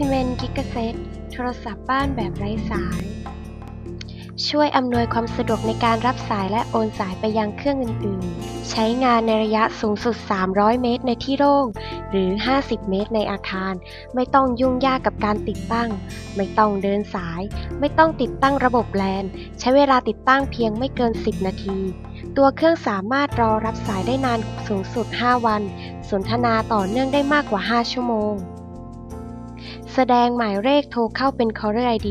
ซีเมนกิกะเซตโทรศัพท์บ้านแบบไร้สาย ช่วยอำนวยความสะดวกในการรับสายและโอนสายไปยังเครื่องอื่นๆ ใช้งานในระยะสูงสุด 300 เมตรในที่โล่ง หรือ 50 เมตรในอาคาร ไม่ต้องยุ่งยากกับการติดตั้ง ไม่ต้องเดินสาย ไม่ต้องติดตั้งระบบแลน ใช้เวลาติดตั้งเพียงไม่เกิน 10 นาทีตัวเครื่องสามารถรอรับสายได้นานสูงสุด 5 วัน สนทนาต่อเนื่องได้มากกว่า 5 ชั่วโมง แสดงหมายเลขโทรเข้าเป็น caller ID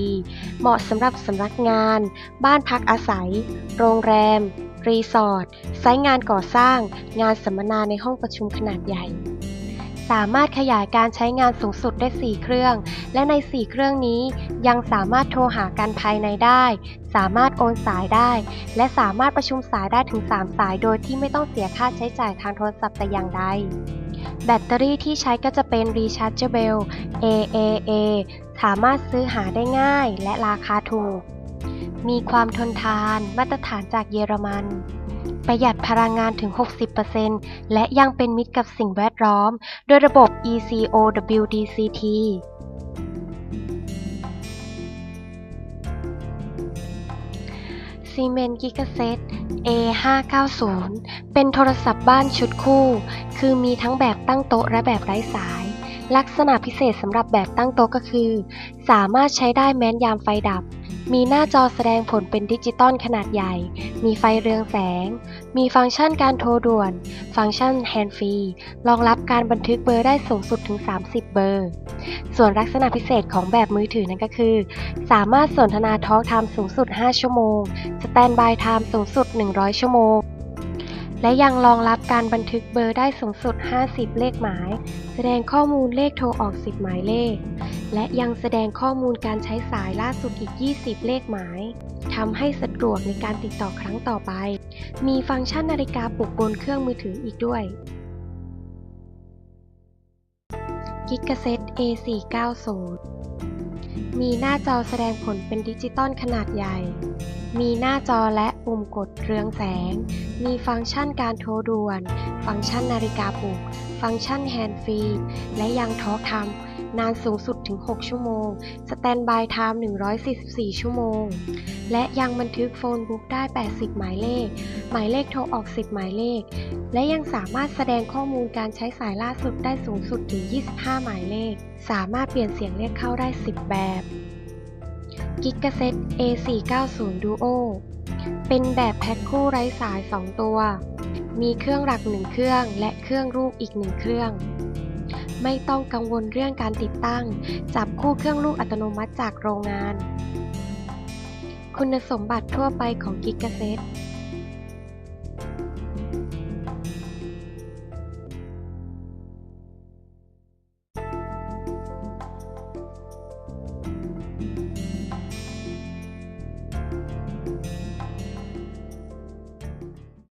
เหมาะสำหรับสำนักงาน บ้านพักอาศัย โรงแรม รีสอร์ทไซต์งานก่อสร้าง งานสัมมนาในห้องประชุมขนาดใหญ่ สามารถขยายการใช้งานสูงสุดได้ 4 เครื่อง และใน 4 เครื่องนี้ยังสามารถโทรหากันภายในได้ สามารถโอนสายได้ และสามารถประชุมสายได้ถึง 3 สายโดยที่ไม่ต้องเสียค่าใช้จ่ายทางโทรศัพท์แต่อย่างใด แบตเตอรี่ที่ใช้ก็จะเป็น Rechargeable AAA สามารถซื้อหาได้ง่ายและราคาถูก มีความทนทานมาตรฐานจากเยอรมัน ประหยัดพลังงานถึง 60%และยังเป็นมิตรกับสิ่งแวดล้อม โดยระบบ ECOWDCT ซีเมนกิกเซต A590 เป็นโทรศัพท์บ้านชุดคู่ คือมีทั้งแบบตั้งโต๊ะและแบบไร้สาย ลักษณะพิเศษสำหรับแบบตั้งโต๊ะก็คือ สามารถใช้ได้แม้นยามไฟดับ มีหน้าจอแสดงผลเป็นดิจิตอลขนาดใหญ่ มีไฟเรืองแสง มีฟังก์ชันการโทรด่วน ฟังก์ชันแฮนด์ฟรี รองรับการบันทึกเบอร์ได้สูงสุดถึง 30 เบอร์ ส่วนลักษณะพิเศษของแบบมือถือนั่นก็คือ สามารถสนทนาทอล์กไทม์สูงสุด 5 ชั่วโมง สแตนบายไทม์สูงสุด 100 ชั่วโมง และยังรองรับการบันทึกเบอร์ได้สูงสุด 50 เลขหมาย แสดงข้อมูลเลขโทรออก 10 หมายเลข และยังแสดงข้อมูลการใช้สายล่าสุดอีก 20 เลขหมายทำให้สะดวกในการติดต่อครั้งต่อไป มีฟังก์ชันนาฬิกาปลุกบนเครื่องมือถืออีกด้วยกิกะเซต A490 มีหน้าจอแสดงผลเป็นดิจิตอลขนาดใหญ่ มีหน้าจอและปุ่มกดเรืองแสง มีฟังก์ชันการโทรด่วน ฟังก์ชันนาฬิกาปลุก ฟังก์ชันแฮนด์ฟรี และยังทอล์กไทม์ นานสูงสุดถึง 6 ชั่วโมง สแตนบายไทม์ 144 ชั่วโมง และยังบันทึกโฟนบุ๊กได้ 80 หมายเลข หมายเลขโทรออก 10 หมายเลข และยังสามารถแสดงข้อมูลการใช้สายล่าสุดได้สูงสุดถึง 25 หมายเลข สามารถเปลี่ยนเสียงเรียกเข้าได้ 10 แบบกิกะเซต A490 Duo เป็นแบบแพ็คคู่ไร้สาย 2 ตัว มีเครื่องหลัก 1 เครื่อง และเครื่องลูกอีก 1 เครื่อง ไม่ต้องกังวลเรื่องการติดตั้ง จับคู่เครื่องลูกอัตโนมัติจากโรงงาน คุณสมบัติทั่วไปของกิกะเซต